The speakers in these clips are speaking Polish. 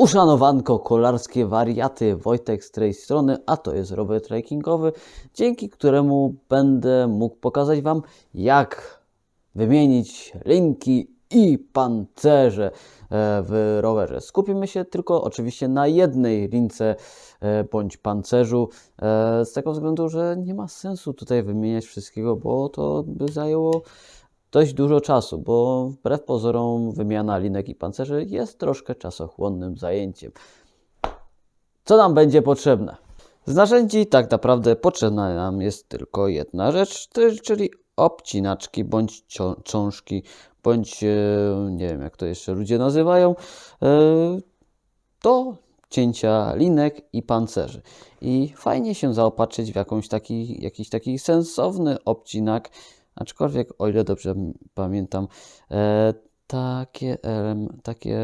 Uszanowanko, kolarskie wariaty, Wojtek z tej strony, a to jest rower trekkingowy, dzięki któremu będę mógł pokazać Wam, jak wymienić linki i pancerze e, w rowerze. Skupimy się tylko oczywiście na jednej lince e, bądź pancerzu, e, z tego względu, że nie ma sensu tutaj wymieniać wszystkiego, bo to by zajęło dość dużo czasu, bo wbrew pozorom wymiana linek i pancerzy jest troszkę czasochłonnym zajęciem. Co nam będzie potrzebne? Z narzędzi tak naprawdę potrzebna nam jest tylko jedna rzecz, to- czyli obcinaczki bądź czążki, bądź e, nie wiem jak to jeszcze ludzie nazywają, e, do cięcia linek i pancerzy. I fajnie się zaopatrzyć w jakąś taki, jakiś taki sensowny obcinak, aczkolwiek o ile dobrze pamiętam, e, takie, takie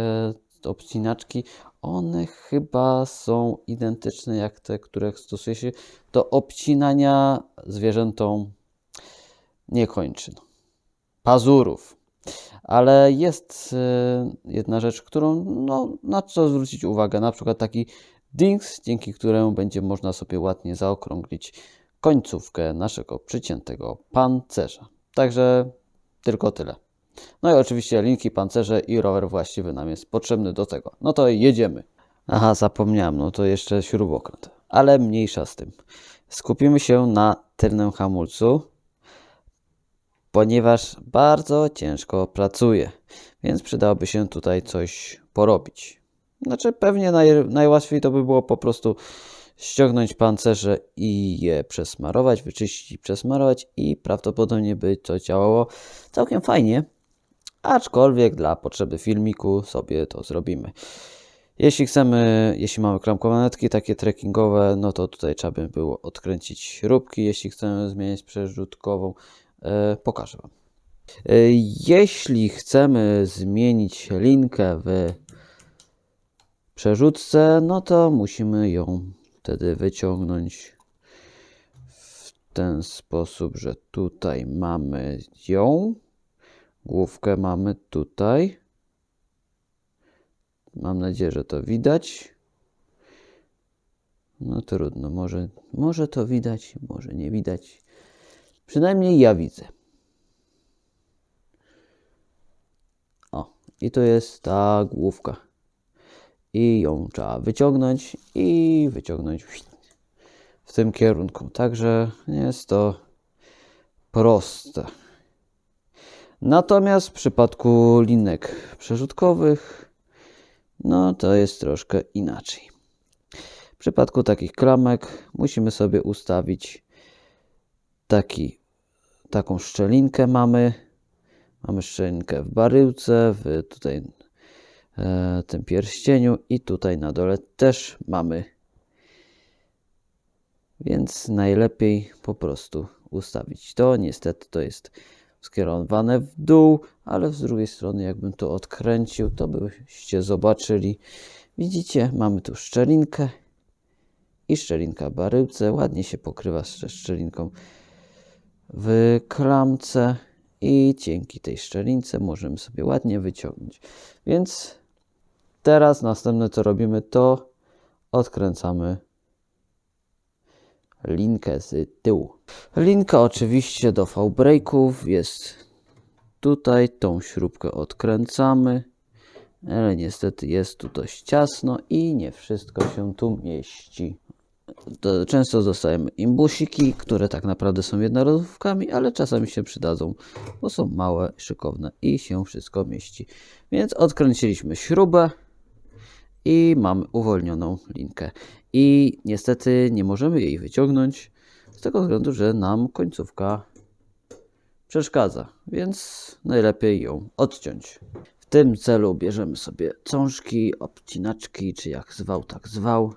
obcinaczki, one chyba są identyczne jak te, które stosuje się do obcinania zwierzętom nie kończyn, pazurów. Ale jest e, jedna rzecz, którą no, na co zwrócić uwagę, na przykład taki dings, dzięki któremu będzie można sobie ładnie zaokrąglić końcówkę naszego przyciętego pancerza. Także tylko tyle. No i oczywiście linki, pancerze i rower właściwy nam jest potrzebny do tego. No to jedziemy. Aha, zapomniałem, no to jeszcze śrubokręt. Ale mniejsza z tym. Skupimy się na tylnym hamulcu, ponieważ bardzo ciężko pracuje, więc przydałoby się tutaj coś porobić. Znaczy, pewnie naj, najłatwiej to by było po prostu ściągnąć pancerze i je przesmarować, wyczyścić przesmarować i prawdopodobnie by to działało całkiem fajnie, aczkolwiek dla potrzeby filmiku sobie to zrobimy. Jeśli chcemy, jeśli mamy klamkowanetki takie trekkingowe, no to tutaj trzeba by było odkręcić śrubki, jeśli chcemy zmieniać przerzutkową, e, pokażę Wam. E, jeśli chcemy zmienić linkę w przerzutce, no to musimy ją wtedy wyciągnąć w ten sposób, że tutaj mamy ją, główkę mamy tutaj. Mam nadzieję, że to widać. No trudno, może, może to widać, może nie widać. Przynajmniej ja widzę. O, i to jest ta główka i ją trzeba wyciągnąć i wyciągnąć w tym kierunku. Także nie jest to proste. Natomiast w przypadku linek przerzutkowych, no to jest troszkę inaczej. W przypadku takich klamek musimy sobie ustawić taki, taką szczelinkę mamy. Mamy szczelinkę w baryłce, w tutaj tym pierścieniu i tutaj na dole też mamy. Więc najlepiej po prostu ustawić to. Niestety to jest skierowane w dół, ale z drugiej strony jakbym to odkręcił, to byście zobaczyli. Widzicie, mamy tu szczelinkę i szczelinka w baryłce. Ładnie się pokrywa ze szczelinką w klamce i dzięki tej szczelince możemy sobie ładnie wyciągnąć. Więc teraz następne co robimy to odkręcamy linkę z tyłu. Linka oczywiście do V-brake'ów jest tutaj, tą śrubkę odkręcamy, ale niestety jest tu dość ciasno i nie wszystko się tu mieści. To często dostajemy imbusiki, które tak naprawdę są jednorazówkami, ale czasami się przydadzą, bo są małe, szykowne i się wszystko mieści. Więc odkręciliśmy śrubę i mamy uwolnioną linkę. I niestety nie możemy jej wyciągnąć z tego względu, że nam końcówka przeszkadza, więc najlepiej ją odciąć. W tym celu bierzemy sobie cążki, obcinaczki, czy jak zwał, tak zwał.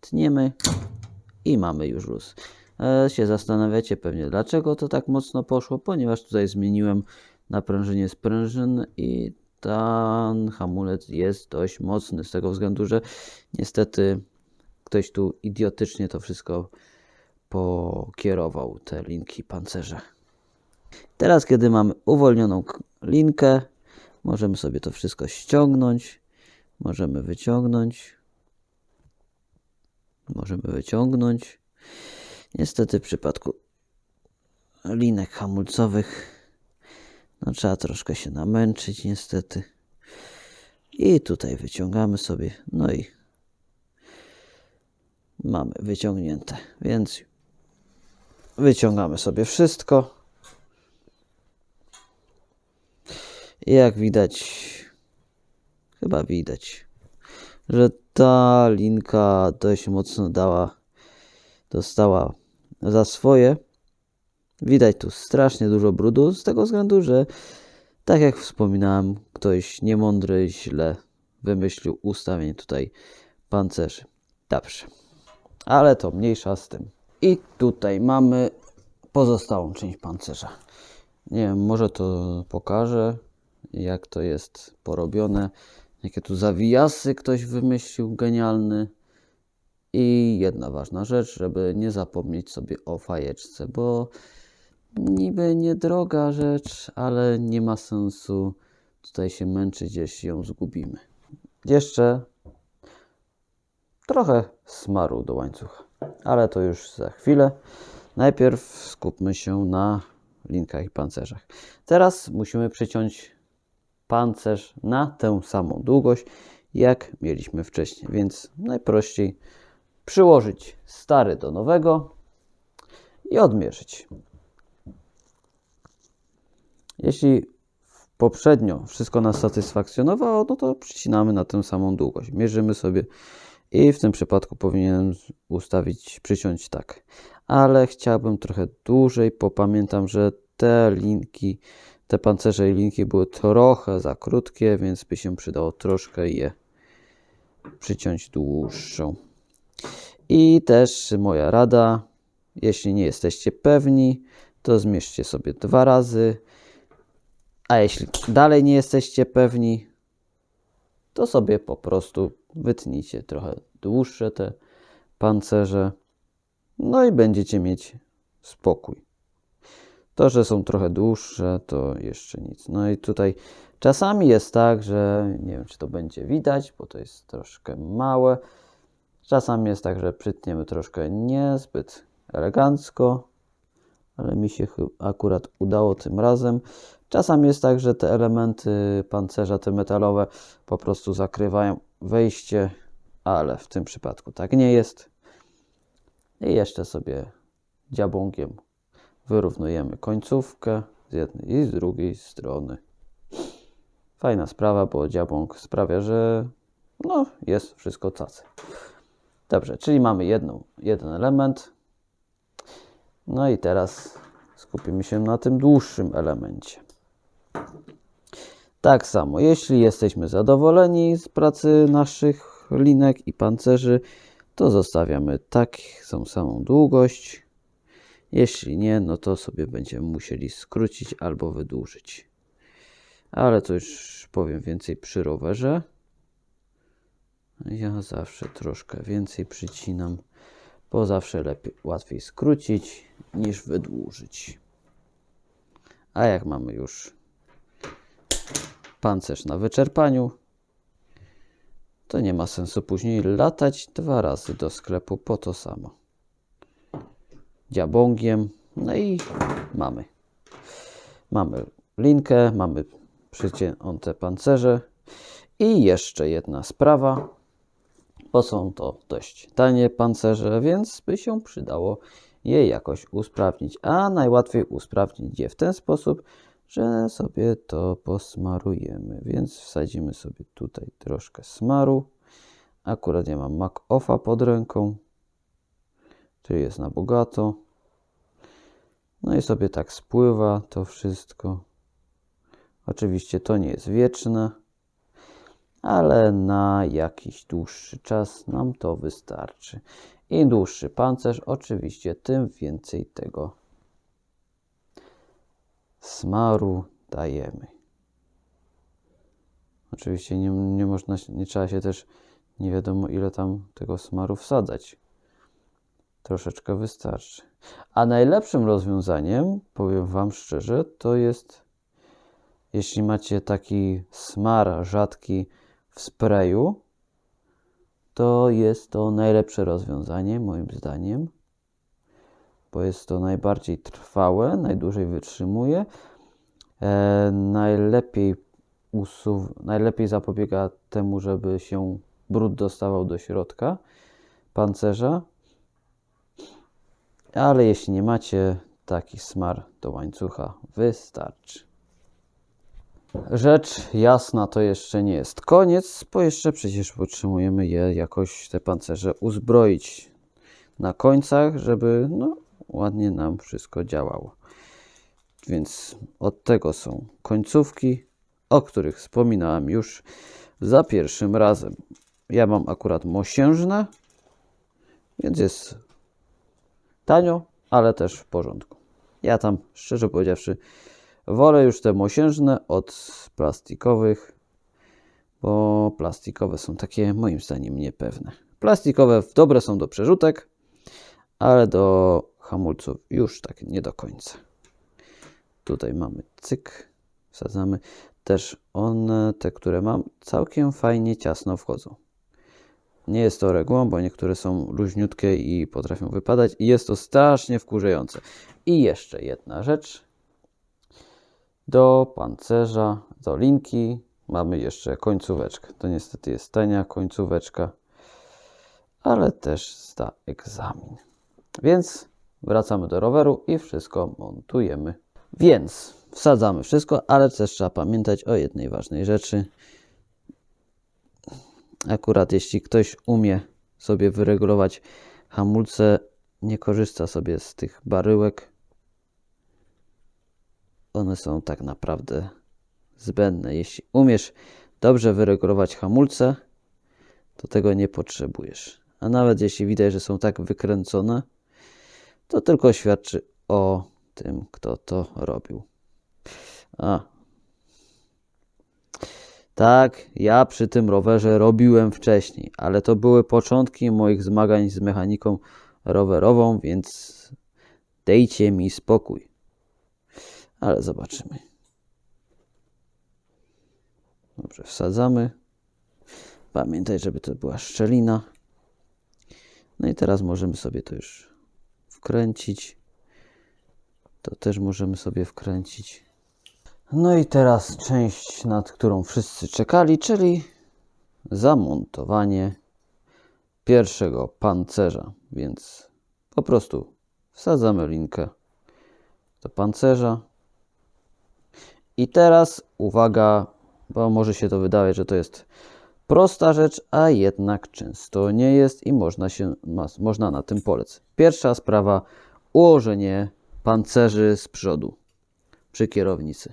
Tniemy i mamy już luz. E, się zastanawiacie pewnie, dlaczego to tak mocno poszło, ponieważ tutaj zmieniłem naprężenie sprężyn i ten hamulec jest dość mocny, z tego względu, że niestety ktoś tu idiotycznie to wszystko pokierował, te linki pancerze. Teraz, kiedy mamy uwolnioną linkę, możemy sobie to wszystko ściągnąć Możemy wyciągnąć. Możemy wyciągnąć. Niestety w przypadku linek hamulcowych no, trzeba troszkę się namęczyć niestety. I tutaj wyciągamy sobie. No i mamy wyciągnięte. Więc wyciągamy sobie wszystko. Jak widać, chyba widać, że ta linka dość mocno dała, dostała za swoje. Widać tu strasznie dużo brudu, z tego względu, że tak jak wspominałem, ktoś niemądry źle wymyślił ustawienie tutaj pancerzy. Dobrze, ale to mniejsza z tym. I tutaj mamy pozostałą część pancerza. Nie wiem, może to pokażę, jak to jest porobione. Jakie tu zawijasy ktoś wymyślił genialny. I jedna ważna rzecz, żeby nie zapomnieć sobie o fajeczce, bo niby niedroga rzecz, ale nie ma sensu tutaj się męczyć, jeśli ją zgubimy. Jeszcze trochę smaru do łańcucha, ale to już za chwilę. Najpierw skupmy się na linkach i pancerzach. Teraz musimy przyciąć pancerz na tę samą długość, jak mieliśmy wcześniej, więc najprościej przyłożyć stary do nowego i odmierzyć. Jeśli poprzednio wszystko nas satysfakcjonowało, no to przycinamy na tę samą długość. Mierzymy sobie i w tym przypadku powinienem ustawić, przyciąć tak. Ale chciałbym trochę dłużej, bo pamiętam, że te linki, te pancerze i linki były trochę za krótkie, więc by się przydało troszkę je przyciąć dłuższą. I też moja rada, jeśli nie jesteście pewni, to zmierzcie sobie dwa razy. A jeśli dalej nie jesteście pewni, to sobie po prostu wytnijcie trochę dłuższe te pancerze. No i będziecie mieć spokój. To, że są trochę dłuższe, to jeszcze nic. No i tutaj czasami jest tak, że nie wiem, czy to będzie widać, bo to jest troszkę małe. Czasami jest tak, że przytniemy troszkę niezbyt elegancko, ale mi się akurat udało tym razem. Czasami jest tak, że te elementy pancerza, te metalowe, po prostu zakrywają wejście, ale w tym przypadku tak nie jest. I jeszcze sobie dziabągiem wyrównujemy końcówkę z jednej i z drugiej strony. Fajna sprawa, bo dziabąg sprawia, że no, jest wszystko cacy. Dobrze, czyli mamy jedną, jeden element. No i teraz skupimy się na tym dłuższym elemencie. Tak samo, jeśli jesteśmy zadowoleni z pracy naszych linek i pancerzy, to zostawiamy taką samą długość. Jeśli nie, no to sobie będziemy musieli skrócić albo wydłużyć. Ale to już powiem więcej przy rowerze. Ja zawsze troszkę więcej przycinam, bo zawsze lepiej, łatwiej skrócić niż wydłużyć. A jak mamy już pancerz na wyczerpaniu, to nie ma sensu później latać dwa razy do sklepu po to samo. Dziabągiem, no i mamy. Mamy linkę, mamy przycięte pancerze i jeszcze jedna sprawa, bo są to dość tanie pancerze, więc by się przydało je jakoś usprawnić. A najłatwiej usprawnić je w ten sposób, że sobie to posmarujemy. Więc wsadzimy sobie tutaj troszkę smaru. Akurat ja mam Mac Offa pod ręką, czyli jest na bogato. No i sobie tak spływa to wszystko. Oczywiście to nie jest wieczne, ale na jakiś dłuższy czas nam to wystarczy. Im dłuższy pancerz, oczywiście, tym więcej tego smaru dajemy. Oczywiście nie, nie można, nie trzeba się też nie wiadomo ile tam tego smaru wsadzać. Troszeczkę wystarczy. A najlepszym rozwiązaniem, powiem Wam szczerze, to jest jeśli macie taki smar rzadki w sprayu, to jest to najlepsze rozwiązanie, moim zdaniem, bo jest to najbardziej trwałe, najdłużej wytrzymuje, e, najlepiej, usuw- najlepiej zapobiega temu, żeby się brud dostawał do środka pancerza. Ale jeśli nie macie, taki smar do łańcucha wystarczy. Rzecz jasna to jeszcze nie jest koniec, bo jeszcze przecież potrzebujemy je jakoś te pancerze uzbroić na końcach, żeby no, ładnie nam wszystko działało. Więc od tego są końcówki, o których wspominałem już za pierwszym razem. Ja mam akurat mosiężne, więc jest tanio, ale też w porządku. Ja tam, szczerze powiedziawszy, wolę już te mosiężne od plastikowych, bo plastikowe są takie moim zdaniem niepewne. Plastikowe dobre są do przerzutek, ale do hamulców już tak nie do końca. Tutaj mamy cyk, wsadzamy. Też one, te, które mam, całkiem fajnie ciasno wchodzą. Nie jest to regułą, bo niektóre są luźniutkie i potrafią wypadać i jest to strasznie wkurzające. I jeszcze jedna rzecz. Do pancerza, do linki mamy jeszcze końcóweczkę. To niestety jest tania końcóweczka, ale też zda egzamin. Więc wracamy do roweru i wszystko montujemy. Więc wsadzamy wszystko, ale też trzeba pamiętać o jednej ważnej rzeczy. Akurat jeśli ktoś umie sobie wyregulować hamulce, nie korzysta sobie z tych baryłek, one są tak naprawdę zbędne. Jeśli umiesz dobrze wyregulować hamulce, to tego nie potrzebujesz. A nawet jeśli widać, że są tak wykręcone, to tylko świadczy o tym, kto to robił. A. Tak, ja przy tym rowerze robiłem wcześniej, ale to były początki moich zmagań z mechaniką rowerową, więc dejcie mi spokój. Ale zobaczymy. Dobrze, wsadzamy. Pamiętaj, żeby to była szczelina. No i teraz możemy sobie to już wkręcić. To też możemy sobie wkręcić. No i teraz część, nad którą wszyscy czekali, czyli zamontowanie pierwszego pancerza. Więc po prostu wsadzamy linkę do pancerza. I teraz uwaga, bo może się to wydawać, że to jest prosta rzecz, a jednak często nie jest i można, się, można na tym polec. Pierwsza sprawa, ułożenie pancerzy z przodu przy kierownicy.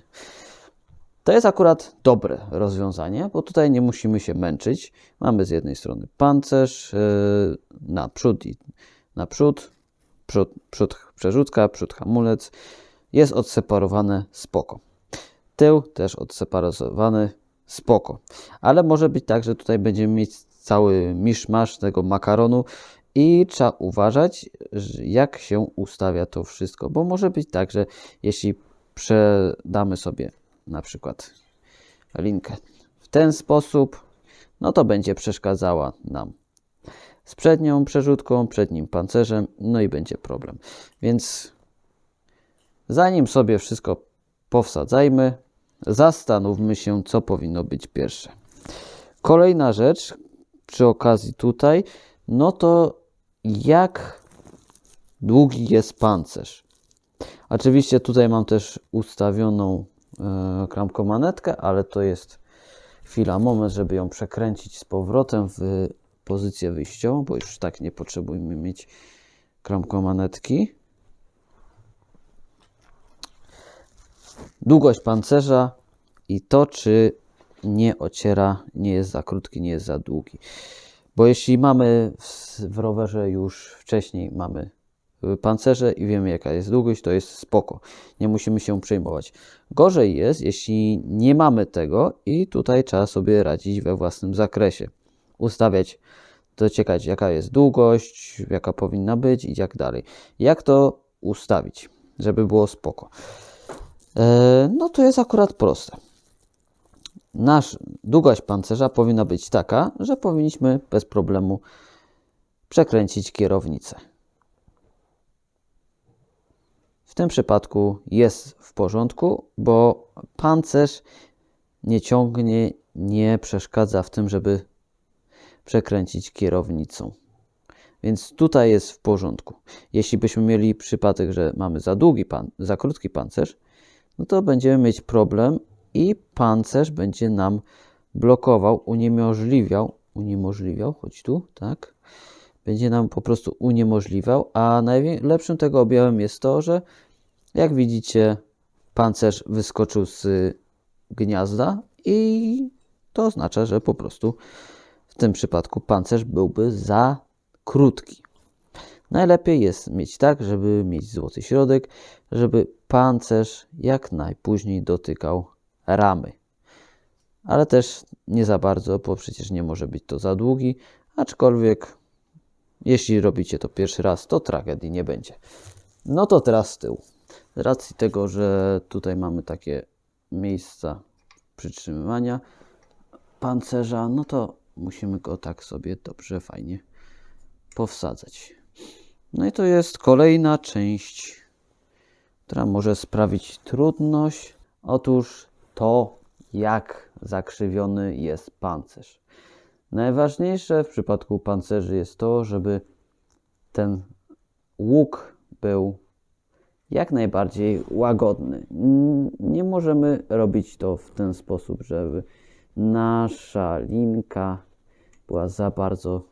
To jest akurat dobre rozwiązanie, bo tutaj nie musimy się męczyć. Mamy z jednej strony pancerz yy, naprzód i naprzód, przód, przód przerzutka, przód hamulec. Jest odseparowane spoko. Tył też odseparowany spoko. Ale może być tak, że tutaj będziemy mieć cały miszmasz tego makaronu i trzeba uważać, jak się ustawia to wszystko, bo może być tak, że jeśli przedamy sobie na przykład linkę w ten sposób, no to będzie przeszkadzała nam z przednią przerzutką, przednim pancerzem, no i będzie problem. Więc zanim sobie wszystko powsadzajmy, zastanówmy się, co powinno być pierwsze. Kolejna rzecz przy okazji tutaj, no to jak długi jest pancerz. Oczywiście tutaj mam też ustawioną e, klamkomanetkę, ale to jest chwila, moment, żeby ją przekręcić z powrotem w pozycję wyjściową, bo już tak nie potrzebujemy mieć klamkomanetki. Długość pancerza i to, czy nie ociera, nie jest za krótki, nie jest za długi. Bo jeśli mamy w, w rowerze już wcześniej mamy pancerze i wiemy jaka jest długość, to jest spoko. Nie musimy się przejmować. Gorzej jest, jeśli nie mamy tego i tutaj trzeba sobie radzić we własnym zakresie. Ustawiać, dociekać jaka jest długość, jaka powinna być i jak dalej. Jak to ustawić, żeby było spoko. E, no to jest akurat proste. nasz długość pancerza powinna być taka, że powinniśmy bez problemu przekręcić kierownicę. W tym przypadku jest w porządku, bo pancerz nie ciągnie, nie przeszkadza w tym, żeby przekręcić kierownicą. Więc tutaj jest w porządku. Jeśli byśmy mieli przypadek, że mamy za długi pan, za krótki pancerz, no to będziemy mieć problem i pancerz będzie nam blokował, uniemożliwiał, uniemożliwiał, chodź tu, tak? Będzie nam po prostu uniemożliwiał, a najlepszym tego objawem jest to, że jak widzicie, pancerz wyskoczył z gniazda i to oznacza, że po prostu w tym przypadku pancerz byłby za krótki. Najlepiej jest mieć tak, żeby mieć złoty środek, żeby pancerz jak najpóźniej dotykał ramy. Ale też nie za bardzo, bo przecież nie może być to za długi, aczkolwiek jeśli robicie to pierwszy raz, to tragedii nie będzie. No to teraz z tyłu. Z racji tego, że tutaj mamy takie miejsca przytrzymywania pancerza, no to musimy go tak sobie dobrze, fajnie powsadzać. No i to jest kolejna część, która może sprawić trudność. Otóż to, jak zakrzywiony jest pancerz. Najważniejsze w przypadku pancerzy jest to, żeby ten łuk był jak najbardziej łagodny. Nie możemy robić to w ten sposób, żeby nasza linka była za bardzo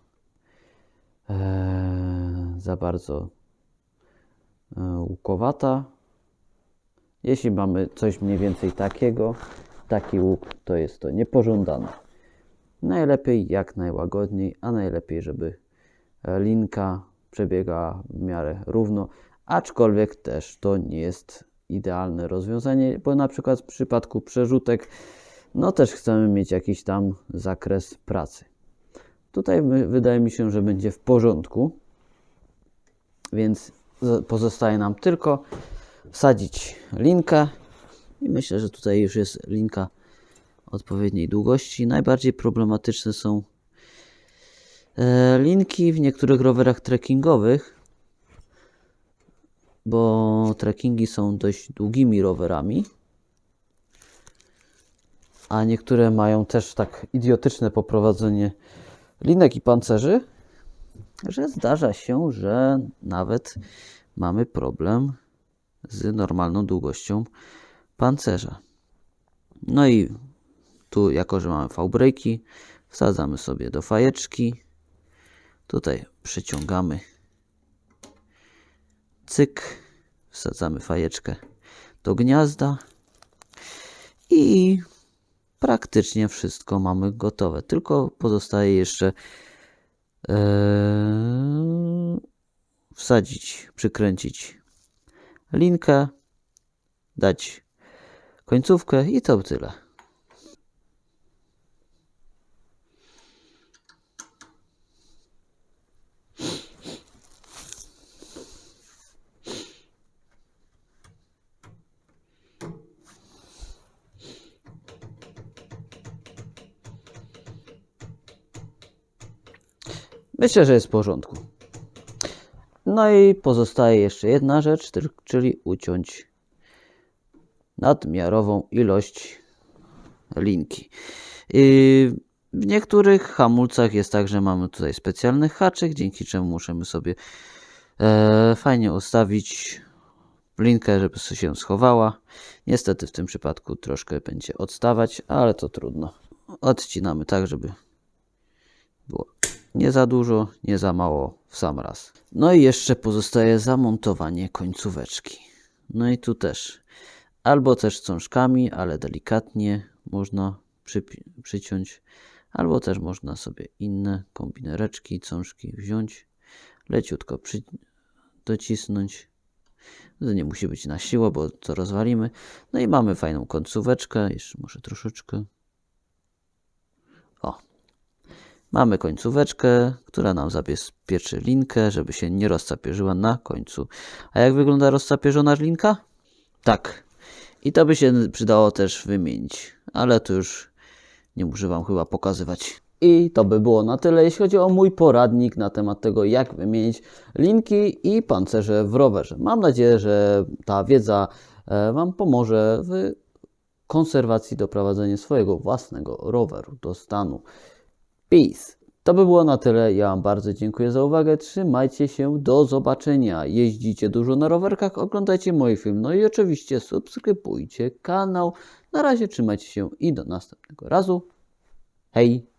za bardzo e, łukowata. Jeśli mamy coś mniej więcej takiego, taki łuk, to jest to niepożądane. Najlepiej jak najłagodniej, a najlepiej, żeby linka przebiegała w miarę równo, aczkolwiek też to nie jest idealne rozwiązanie, bo na przykład w przypadku przerzutek, no też chcemy mieć jakiś tam zakres pracy. Tutaj wydaje mi się, że będzie w porządku, więc pozostaje nam tylko wsadzić linkę i myślę, że tutaj już jest linka odpowiedniej długości. Najbardziej problematyczne są e, linki w niektórych rowerach trekkingowych, bo trekkingi są dość długimi rowerami, a niektóre mają też tak idiotyczne poprowadzenie linek i pancerzy, że zdarza się, że nawet mamy problem z normalną długością pancerza. No i tu, jako że mamy V-breaki, wsadzamy sobie do fajeczki. Tutaj przyciągamy cyk, wsadzamy fajeczkę do gniazda i praktycznie wszystko mamy gotowe. Tylko pozostaje jeszcze Eee, wsadzić, przykręcić linkę, dać końcówkę i to tyle. Myślę, że jest w porządku. No i pozostaje jeszcze jedna rzecz, czyli uciąć nadmiarową ilość linki. W niektórych hamulcach jest tak, że mamy tutaj specjalny haczyk, dzięki czemu możemy sobie e, fajnie ustawić linkę, żeby się schowała. Niestety w tym przypadku troszkę będzie odstawać, ale to trudno. Odcinamy tak, żeby było nie za dużo, nie za mało w sam raz. No i jeszcze pozostaje zamontowanie końcóweczki. No i tu też. Albo też cążkami, ale delikatnie można przypi- przyciąć, albo też można sobie inne kombinereczki, cążki wziąć, leciutko przy- docisnąć. To nie musi być na siłę, bo to rozwalimy. No i mamy fajną końcóweczkę, jeszcze może troszeczkę. O, Mamy końcóweczkę, która nam zabezpieczy linkę, żeby się nie rozcapierzyła na końcu. A jak wygląda rozcapierzona linka? Tak. I to by się przydało też wymienić, ale to już Nie muszę Wam chyba pokazywać. I to by było na tyle, jeśli chodzi o mój poradnik na temat tego, jak wymienić linki i pancerze w rowerze. Mam nadzieję, że ta wiedza e, Wam pomoże w konserwacji doprowadzenia swojego własnego roweru do stanu. Peace. To by było na tyle. Ja Wam bardzo dziękuję za uwagę. Trzymajcie się. Do zobaczenia. Jeździcie dużo na rowerkach, oglądajcie moje filmy. No i oczywiście subskrybujcie kanał. Na razie trzymajcie się i do następnego razu. Hej!